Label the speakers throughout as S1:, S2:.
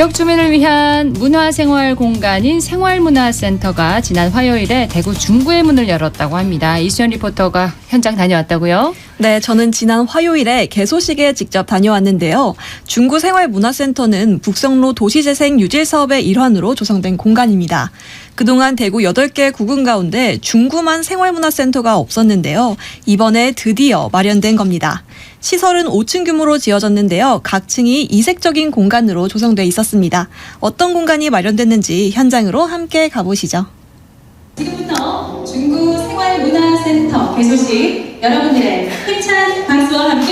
S1: 지역 주민을 위한 문화생활 공간인 생활문화센터가 지난 화요일에 대구 중구의 문을 열었다고 합니다. 이수연 리포터가 현장 다녀왔다고요?
S2: 네, 저는 지난 화요일에 개소식에 직접 다녀왔는데요. 중구 생활문화센터는 북성로 도시재생 유질 사업의 일환으로 조성된 공간입니다. 그동안 대구 8개 구군 가운데 중구만 생활문화센터가 없었는데요. 이번에 드디어 마련된 겁니다. 시설은 5층 규모로 지어졌는데요. 각 층이 이색적인 공간으로 조성돼 있었습니다. 어떤 공간이 마련됐는지 현장으로 함께 가보시죠.
S3: 지금부터 중구 생활문화센터 개소식 여러분들의 힘찬 박수와 함께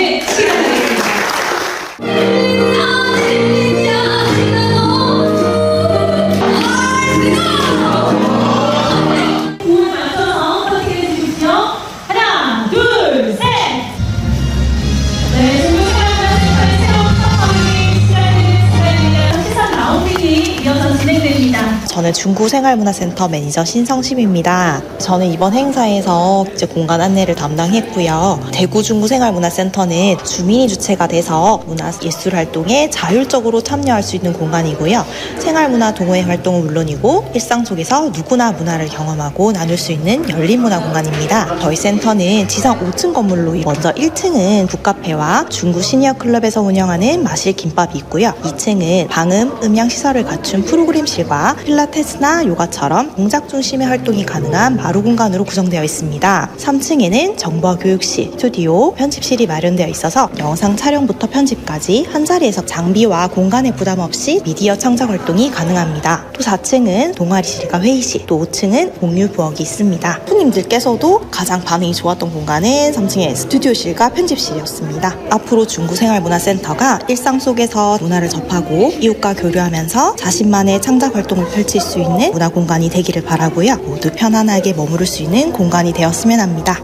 S4: 저는 중구 생활문화센터 매니저 신성심입니다. 저는 이번 행사에서 이제 공간 안내를 담당했고요. 대구 중구 생활문화센터는 주민이 주체가 돼서 문화 예술 활동에 자율적으로 참여할 수 있는 공간이고요. 생활문화 동호회 활동은 물론이고 일상 속에서 누구나 문화를 경험하고 나눌 수 있는 열린 문화 공간입니다. 저희 센터는 지상 5층 건물로 먼저 1층은 북카페와 중구 시니어 클럽에서 운영하는 마실 김밥이 있고요. 2층은 방음, 음향 시설을 갖춘 프로그램실과 필라테스 나 요가처럼 동작 중심의 활동이 가능한 마루 공간으로 구성되어 있습니다. 3층에는 정보와 교육실, 스튜디오, 편집실이 마련되어 있어서 영상 촬영부터 편집까지 한 자리에서 장비와 공간의 부담 없이 미디어 창작 활동이 가능합니다. 또 4층은 동아리실과 회의실, 또 5층은 공유 부엌이 있습니다. 손님들께서도 가장 반응이 좋았던 공간은 3층의 스튜디오실과 편집실이었습니다. 앞으로 중구생활문화센터가 일상 속에서 문화를 접하고 이웃과 교류하면서 자신만의 창작 활동을 펼칠 수 있는 문화 공간이 되기를 바라고요. 모두 편안하게 머무를 수 있는 공간이 되었으면 합니다.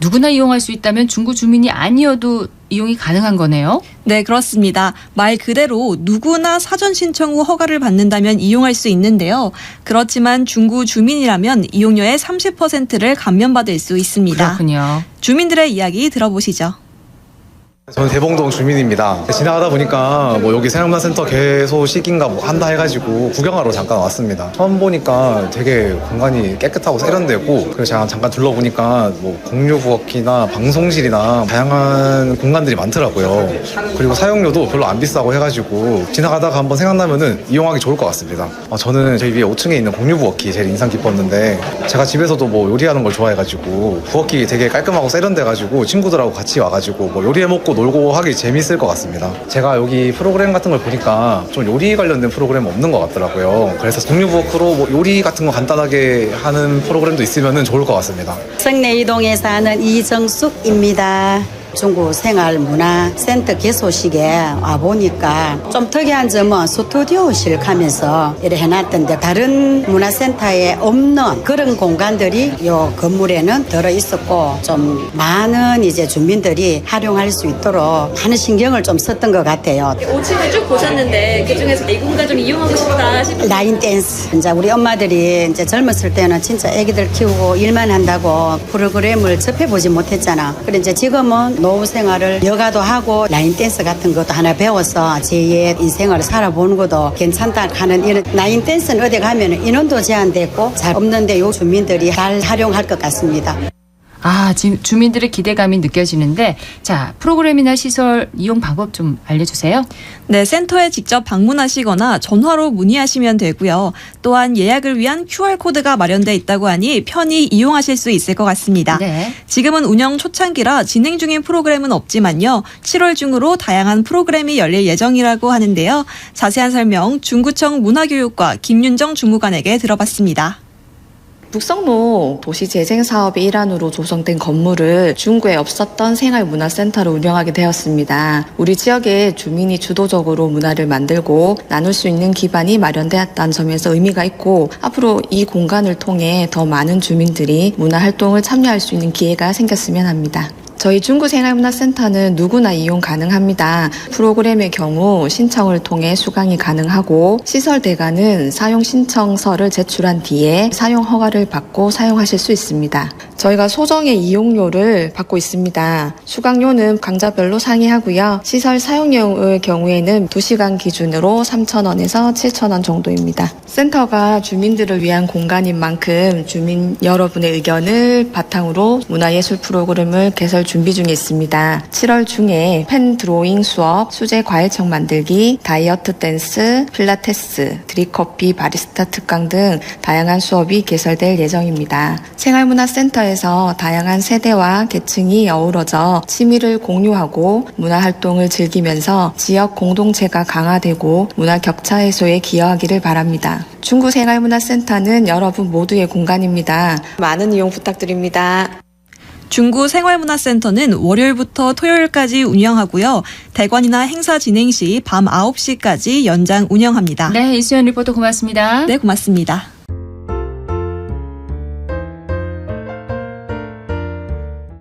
S1: 누구나 이용할 수 있다면 중구 주민이 아니어도 이용이 가능한 거네요.
S2: 네, 그렇습니다. 말 그대로 누구나 사전 신청 후 허가를 받는다면 이용할 수 있는데요. 그렇지만 중구 주민이라면 이용료의 30%를 감면받을 수 있습니다.
S1: 그렇군요.
S2: 주민들의 이야기 들어보시죠.
S5: 저는 대봉동 주민입니다. 지나가다 보니까 뭐 여기 생활문화센터 개소식인가 뭐 한다 해가지고 구경하러 잠깐 왔습니다. 처음 보니까 되게 공간이 깨끗하고 세련되고 그래서 제가 잠깐 둘러보니까 뭐 공유 부엌이나 방송실이나 다양한 공간들이 많더라고요. 그리고 사용료도 별로 안 비싸고 해가지고 지나가다가 한번 생각나면은 이용하기 좋을 것 같습니다. 어, 저는 저희 위에 5층에 있는 공유 부엌이 제일 인상 깊었는데 제가 집에서도 뭐 요리하는 걸 좋아해가지고 부엌이 되게 깔끔하고 세련돼가지고 친구들하고 같이 와가지고 뭐 요리해 먹고 놀고 하기 재밌을 것 같습니다. 제가 여기 프로그램 같은 걸 보니까 좀 요리 관련된 프로그램 없는 것 같더라고요. 그래서 공유 부엌으로 뭐 요리 같은 거 간단하게 하는 프로그램도 있으면 좋을 것 같습니다.
S6: 성내 이동에 사는 이정숙입니다. 중구 생활 문화 센터 개소식에 와보니까 좀 특이한 점은 스튜디오실 가면서 이렇게 해놨던데 다른 문화센터에 없는 그런 공간들이 요 건물에는 들어 있었고 좀 많은 이제 주민들이 활용할 수 있도록 많은 신경을 좀 썼던 것 같아요.
S7: 5층을 쭉 보셨는데 그 중에서 이 공간 좀 이용하고 싶다 싶은
S6: 라인 댄스. 이제 우리 엄마들이 이제 젊었을 때는 진짜 아기들 키우고 일만 한다고 프로그램을 접해보지 못했잖아. 그래 이제 지금은 노후 생활을 여가도 하고 라인 댄스 같은 것도 하나 배워서 제2의 인생을 살아보는 것도 괜찮다 하는 이런 라인 댄스는 어디 가면 인원도 제한됐고 잘 없는데 요 주민들이 잘 활용할 것 같습니다.
S1: 아, 지금 주민들의 기대감이 느껴지는데 자, 프로그램이나 시설 이용 방법 좀 알려 주세요.
S2: 네, 센터에 직접 방문하시거나 전화로 문의하시면 되고요. 또한 예약을 위한 QR코드가 마련돼 있다고 하니 편히 이용하실 수 있을 것 같습니다.
S1: 네.
S2: 지금은 운영 초창기라 진행 중인 프로그램은 없지만요. 7월 중으로 다양한 프로그램이 열릴 예정이라고 하는데요. 자세한 설명 중구청 문화교육과 김윤정 주무관에게 들어봤습니다.
S8: 북성로 도시재생 사업의 일환으로 조성된 건물을 중구에 없었던 생활문화센터로 운영하게 되었습니다. 우리 지역의 주민이 주도적으로 문화를 만들고 나눌 수 있는 기반이 마련되었다는 점에서 의미가 있고 앞으로 이 공간을 통해 더 많은 주민들이 문화 활동을 참여할 수 있는 기회가 생겼으면 합니다. 저희 중구 생활문화센터는 누구나 이용 가능합니다. 프로그램의 경우 신청을 통해 수강이 가능하고 시설 대가는 사용 신청서를 제출한 뒤에 사용 허가를 받고 사용하실 수 있습니다. 저희가 소정의 이용료를 받고 있습니다. 수강료는 강좌별로 상이하고요. 시설 사용료의 경우에는 2시간 기준으로 3,000원에서 7,000원 정도입니다. 센터가 주민들을 위한 공간인 만큼 주민 여러분의 의견을 바탕으로 문화예술 프로그램을 개설 준비 중에 있습니다. 7월 중에 펜 드로잉 수업, 수제 과일청 만들기, 다이어트 댄스, 필라테스, 드립커피 바리스타 특강 등 다양한 수업이 개설될 예정입니다. 생활문화센터 에서 다양한 세대와 계층이 어우러져 취미를 공유하고 문화 활동을 즐기면서 지역 공동체가 강화되고 문화 격차 해소에 기여하기를 바랍니다. 중구 생활문화센터는 여러분 모두의 공간입니다. 많은 이용 부탁드립니다.
S2: 중구 생활문화센터는 월요일부터 토요일까지 운영하고요. 대관이나 행사 진행 시 밤 9시까지 연장 운영합니다.
S1: 네, 이수연 리포터 고맙습니다.
S2: 네, 고맙습니다.